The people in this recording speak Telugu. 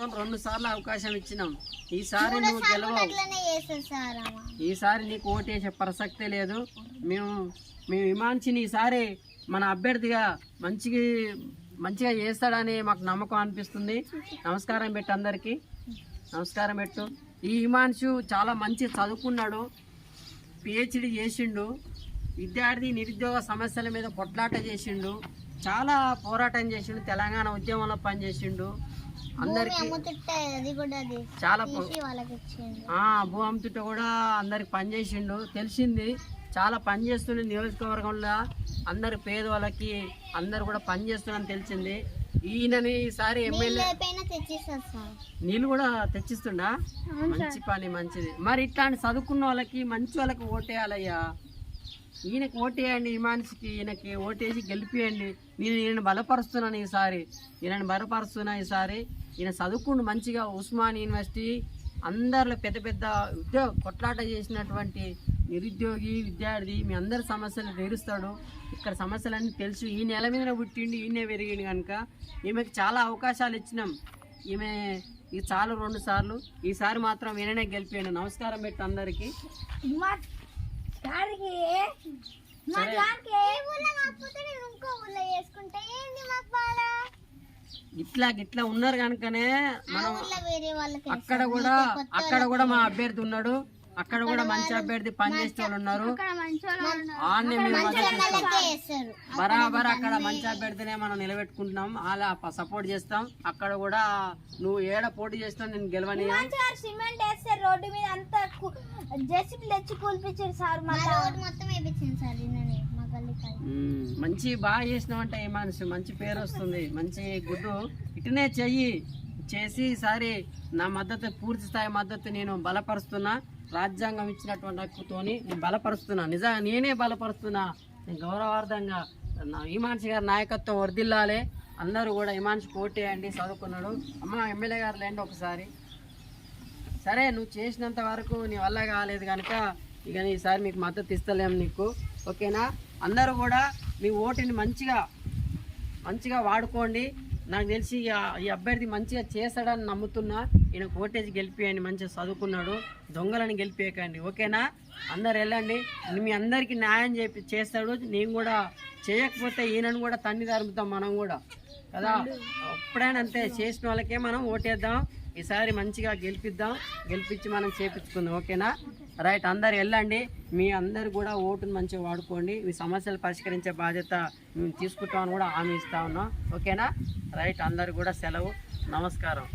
మొత్తం రెండు సార్లు అవకాశం ఇచ్చినాం. ఈసారి నువ్వు గెలవవు. ఈసారి నీకు ఓటేసే ప్రసక్తే లేదు. మేము మేము ఇమాన్చిని ఈసారి మన అభ్యర్థిగా మంచిగా మంచిగా చేస్తాడని మాకు నమ్మకం అనిపిస్తుంది. నమస్కారం పెట్టు అందరికీ. నమస్కారం పెట్టు. ఈ హిమాంశు చాలా మంచి చదువుకున్నాడు. పిహెచ్డి చేసిండు. విద్యార్థి నిరుద్యోగ సమస్యల మీద కొట్లాట చేసిండు. చాలా పోరాటం చేసిండు. తెలంగాణ ఉద్యమంలో పనిచేసిండు. అందరికీ చాలా భూ అమ్ముతుంట కూడా అందరికి పని చేసిండు. తెలిసింది చాలా పని చేస్తుండే నియోజకవర్గంలో. అందరు పేదవాళ్ళకి అందరు కూడా పని చేస్తున్నారని తెలిసింది. ఈయనని ఈసారి ఎమ్మెల్యే నీళ్ళు కూడా తెచ్చిస్తుండా? మంచి పని మంచిది. మరి ఇట్లాంటి చదువుకున్న వాళ్ళకి మంచి వాళ్ళకి ఓటేయాలయ్యా. ఈయనకి ఓటేయండి ఈ మనిషికి ఈయనకి ఓటేసి గెలిపియండి. నేను ఈయన బలపరుస్తున్నాను ఈసారి. ఈయనని బలపరుస్తున్నా ఈసారి. ఈయన చదువుకుండు మంచిగా ఉస్మాన్ యూనివర్సిటీ. అందరిలో పెద్ద పెద్ద ఉద్యోగ కొట్లాట చేసినటువంటి నిరుద్యోగి విద్యార్థి మీ అందరి సమస్యలు తీరుస్తాడు. ఇక్కడ సమస్యలన్నీ తెలుసు. ఈ నెల మీద పుట్టిండి ఈయనే పెరిగిండు కనుక ఈమెకి చాలా అవకాశాలు ఇచ్చినాం. ఈమె ఇది చాలు రెండు సార్లు. ఈసారి మాత్రం ఈయననే గెలిపాడు నమస్కారం పెట్టు అందరికీ. ఇట్లా గిట్లా ఉన్నారు కనుకనే మనం ఊళ్ళో వేరే వాళ్ళకి అక్కడ కూడా అక్కడ కూడా మా అభ్యర్థి ఉన్నాడు. అక్కడ కూడా మంచి అభ్యర్థి పనిచేసే వాళ్ళు ఉన్నారు. బరాబర్ అక్కడ మంచి అభ్యర్థినే మనం నిలబెట్టుకుంటున్నాం. అలా సపోర్ట్ చేస్తాం. అక్కడ కూడా నువ్వు ఏడ పోటీ చేస్తావు నేను గెలవని సార్ సిమెంట్ వేస్తారు రోడ్డు మీద అంతా జెసిబి తెచ్చి కూల్పించారు సార్ మా రోడ్డు మొత్తం వేపించింది సార్ నిన్ననే మా గల్లీకాయ మ్మ్. మంచి బాగా చేసినావంటే ఏ మనిషి మంచి పేరు వస్తుంది. మంచి గుడ్డు. ఇటునే చెయ్యి. చేసి ఈసారి నా మద్దతు పూర్తి స్థాయి మద్దతు నేను బలపరుస్తున్నా. రాజ్యాంగం ఇచ్చినటువంటి హక్కుతోని నేను బలపరుస్తున్నా. నిజంగా నేనే బలపరుస్తున్నా. నేను గౌరవార్థంగా నా ఈమాన్షి గారి నాయకత్వం వర్దిల్లాలి అందరూ కూడా ఇమాన్షి కోటేయండి చదువుకున్నాడు. అమ్మ ఎమ్మెల్యే గారు లేండి ఒకసారి. సరే నువ్వు చేసినంత వరకు నీ వల్ల కాలేదు కనుక ఇక ఈసారి మీకు మద్దతు ఇస్తలేము నీకు. ఓకేనా? అందరూ కూడా మీ ఓటుని మంచిగా మంచిగా వాడుకోండి. నాకు తెలిసి ఈ ఈ అభ్యర్థి మంచిగా చేస్తాడని నమ్ముతున్నా. ఈయన కోటేజ్ గెలిపియండి మంచిగా చదువుకున్నాడు దొంగలని గెలిపేయకండి ఓకేనా? అందరు వెళ్ళండి మీ అందరికీ న్యాయం చేపి చేస్తాడు నేను కూడా చేయకపోతే ఈయనను కూడా తన్ని తరుముతాం మనం కూడా కదా? ఎప్పుడైనా అంతే చేసిన వాళ్ళకే మనం ఓటేద్దాం ఈసారి మంచిగా గెలిపిద్దాం గెలిపించి మనం చేపించుకుందాం ఓకేనా? రైట్ అందరు వెళ్ళండి మీ అందరు కూడా ఓటును మంచిగా వాడుకోండి మీ సమస్యలు పరిష్కరించే బాధ్యత మేము తీసుకుంటామని కూడా హామీ ఇస్తా ఉన్నాం ఓకేనా? రైట్ అందరు కూడా సెలవు నమస్కారం.